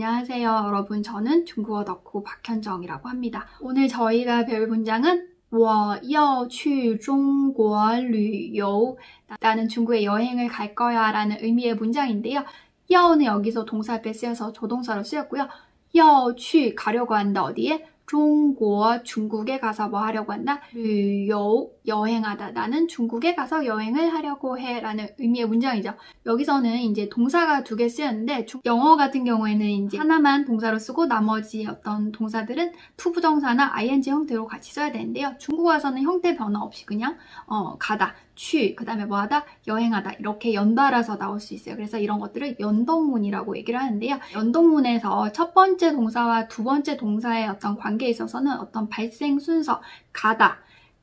안녕하세요, 여러분. 저는 중국어 덕후 박현정이라고 합니다. 오늘 저희가 배울 문장은 我要去中国旅游. 나는 중국에 여행을 갈 거야 라는 의미의 문장인데요. 要는 여기서 동사 앞에 쓰여서 조동사로 쓰였고요. 要去 가려고 한다 어디에? 중국 중국에 가서 뭐 하려고 한다? 旅游 여행하다. 나는 중국에 가서 여행을 하려고 해 라는 의미의 문장이죠. 여기서는 이제 동사가 두 개 쓰였는데 중- 영어 같은 경우에는 이제 하나만 동사로 쓰고 나머지 어떤 동사들은 투부정사나 ing 형태로 같이 써야 되는데요. 중국어에서는 형태 변화 없이 그냥 어, 가다, 취, 그 다음에 뭐하다, 여행하다 이렇게 연달아서 나올 수 있어요. 그래서 이런 것들을 연동문이라고 얘기를 하는데요. 연동문에서 첫 번째 동사와 두 번째 동사의 어떤 관계에 있어서는 어떤 발생 순서, 가다,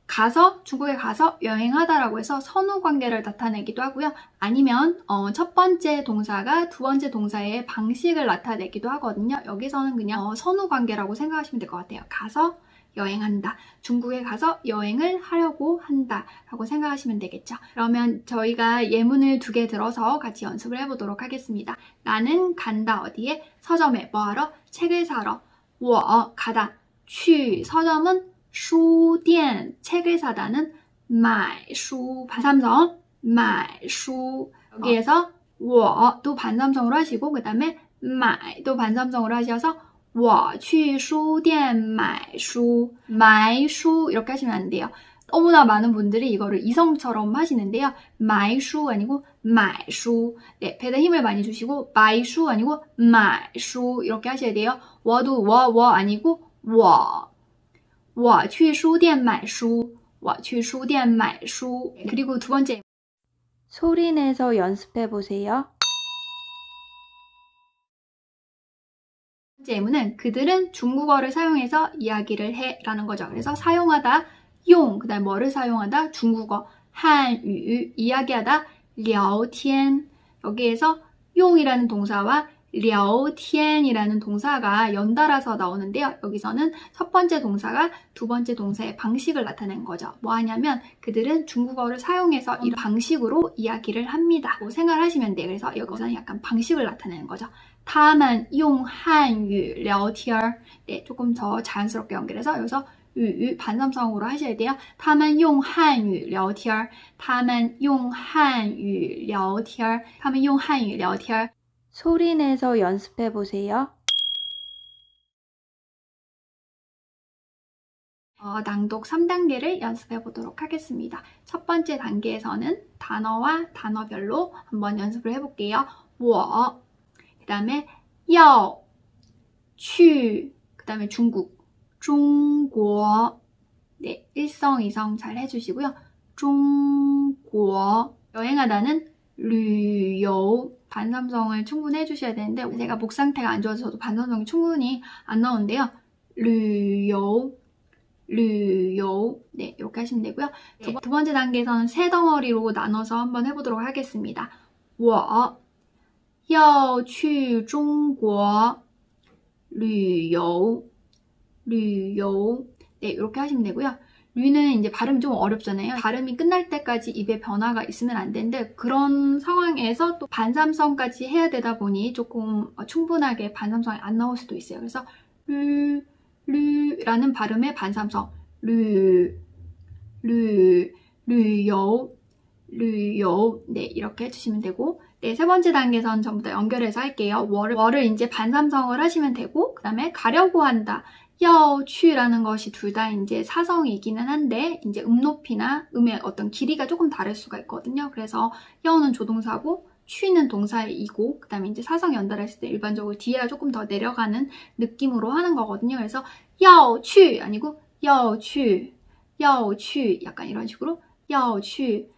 가서 중국에 가서 여행하다라고 해서 선후 관계를 나타내기도 하고요. 아니면 어, 첫 번째 동사가 두 번째 동사의 방식을 나타내기도 하거든요. 여기서는 그냥 어, 선후 관계라고 생각하시면 될 것 같아요. 가서 여행한다. 중국에 가서 여행을 하려고 한다. 라고 생각하시면 되겠죠. 그러면 저희가 예문을 두 개 들어서 같이 연습을 해보도록 하겠습니다. 나는 간다. 어디에? 서점에. 뭐하러? 책을 사러. 我 가다. 去 서점은 书店 책을 사다는 买书 반삼성 买书 여기에서 我도 반삼성으로 하시고 그 다음에 买도 반삼성으로 하셔서 我去书店买书买书 이렇게 하시면 안 돼요. 너무나 많은 분들이 이거를 이성처럼 하시는데요. 买书 아니고 买书 네, 배에 힘을 많이 주시고 买书 아니고 买书 이렇게 하셔야 돼요. 我도 我, 我 아니고 我我去书店买书我去书店买书 그리고 두 번째 소리 내서 연습해 보세요. 번째 예문은 그들은 중국어를 사용해서 이야기를 해 라는 거죠. 그래서 사용하다, 용, 그 다음 뭐를 사용하다, 중국어, 한유, 이야기하다, 聊天 여기에서 용이라는 동사와 聊天이라는 동사가 연달아서 나오는데요. 여기서는 첫 번째 동사가 두 번째 동사의 방식을 나타낸 거죠. 뭐 하냐면 그들은 중국어를 사용해서 이런 방식으로 이야기를 합니다. 뭐 생각을 하시면 돼요. 그래서 여기서는 약간 방식을 나타내는 거죠. 他们用汉语聊天. 네, 조금 더 자연스럽게 연결해서 여기서 유 반삼성으로 하셔야 돼요. 他们用汉语聊天.他们用汉语聊天.他们用汉语聊天. 소리 내서 연습해 보세요. 어, 낭독 3단계를 연습해 보도록 하겠습니다. 첫 번째 단계에서는 단어와 단어별로 한번 연습을 해볼게요. 我, 그 다음에 야오 그 다음에 중국, 중국 네, 일성, 이성 잘 해주시고요. 중국어. 여행하다는 류요. 반삼성을 충분히 해주셔야 되는데, 제가 목 상태가 안 좋아서 저도 반삼성이 충분히 안 나오는데요. 류요. 류요. 네, 이렇게 하시면 되고요. 네. 두 번째 단계에서는 세 덩어리로 나눠서 한번 해보도록 하겠습니다. 워, 要去中国旅游旅游 네, 이렇게 하시면 되고요. 류는 이제 발음이 좀 어렵잖아요. 발음이 끝날 때까지 입에 변화가 있으면 안 되는데 그런 상황에서 또 반삼성까지 해야 되다 보니 조금 어, 충분하게 반삼성이 안 나올 수도 있어요. 그래서 류, 류라는 발음의 반삼성 류, 류, 류요, 류요 네 이렇게 해주시면 되고 네, 세 번째 단계선 전부 다 연결해서 할게요. 월을, 월을 이제 반삼성을 하시면 되고 그 다음에 가려고 한다. 여취라는 것이 둘 다 이제 사성이기는 한데 이제 음높이나 음의 어떤 길이가 조금 다를 수가 있거든요. 그래서 여는 조동사고 취는 동사이고 그 다음에 이제 사성 연달했을 때 일반적으로 뒤에가 조금 더 내려가는 느낌으로 하는 거거든요. 그래서 여취 아니고 여취 여취 약간 이런 식으로 여취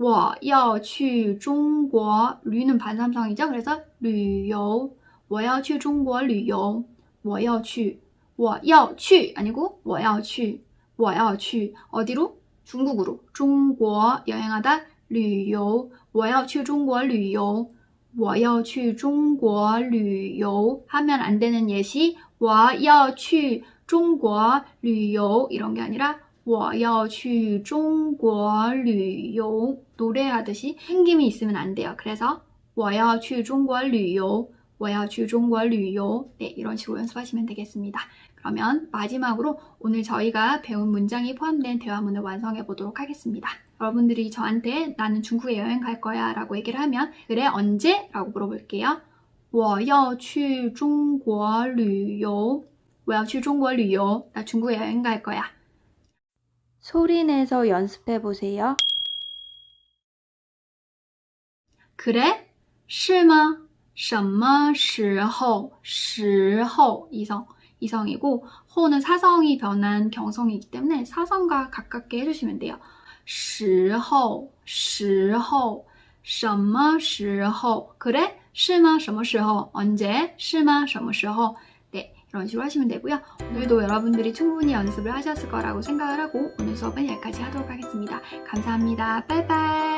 我要去中国 류는 반삼성이죠. 그래서 旅游我要去中国旅游我要去我要去 아니고 我要去我要去 어디로? 중국으로 중국 여행하다 旅游我要去中国旅游我要去中国旅游 하면 안 되는 예시 我要去中国旅游 이런 게 아니라 我要去中国旅游 노래하듯이 생김이 있으면 안 돼요. 그래서 我要去中国旅游 我要去中国旅游. 네, 이런 식으로 연습하시면 되겠습니다. 그러면 마지막으로 오늘 저희가 배운 문장이 포함된 대화문을 완성해 보도록 하겠습니다. 여러분들이 저한테 나는 중국에 여행 갈 거야 라고 얘기를 하면 그래 언제? 라고 물어볼게요. 我要去中国旅游.我要去中国旅游. 나 중국에 여행 갈 거야. 소리 내서 연습해 보세요. 그래? 是吗?什么时候?时候 이성 이성이고 호는 사성이 변한 경성이기 때문에 사성과 가깝게 해주시면 돼요. 时候,时候,什么时候? 그래? 是吗?什么时候? 언제? 是吗?什么时候? 네, 이런 식으로 하시면 되고요. 오늘도 여러분들이 충분히 연습을 하셨을 거라고 생각을 하고 오늘 수업은 여기까지 하도록 하겠습니다. 감사합니다. 빠이빠이.